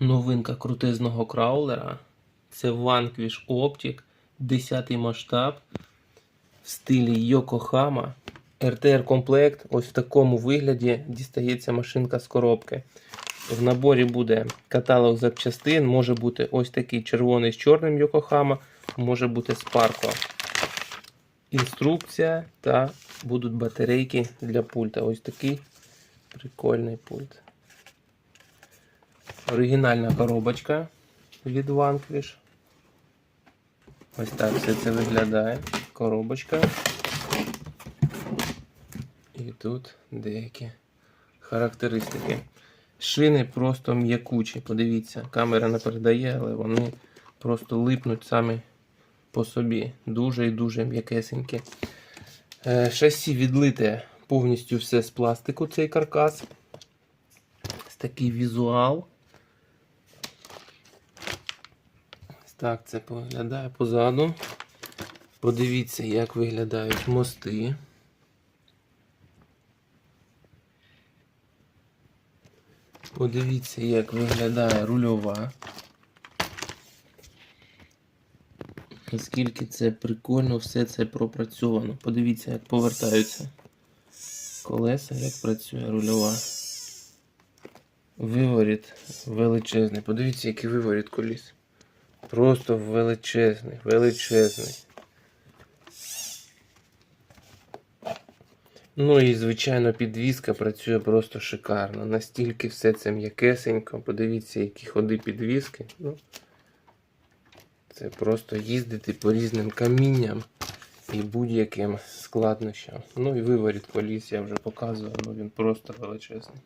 Новинка крутезного краулера. Це Vanquish Optic, 10 масштаб в стилі Yokohama. RTR комплект. Ось в такому вигляді дістається машинка з коробки. В наборі буде каталог запчастин, може бути ось такий червоний з чорним Yokohama, може бути Sparko. Інструкція та будуть батарейки для пульта. Ось такий прикольний пульт. Оригінальна коробочка від Vanquish. Ось так все це виглядає. Коробочка. І тут деякі характеристики. Шини просто м'якучі. Подивіться, камера не передає, але вони просто липнуть самі по собі. Дуже і дуже м'якесенькі. Е, Шасі відлите повністю все з пластику, цей каркас. Ось такий візуал. Ось так це виглядає позаду. Подивіться, як виглядають мости. Подивіться, як виглядає рульова. Наскільки це прикольно все це пропрацьовано. Подивіться, як повертаються колеса, як працює рульова. Виворіт величезний. Подивіться, який виворіт коліс. Просто величезний, величезний. Ну і, звичайно, підвізка працює просто шикарно. Настільки все це м'якесенько. Подивіться, які ходи підвіски. Ну, це просто їздити по різним камінням і будь-яким складнощам. Ну і виворіт коліс я вже показував, ну він просто величезний.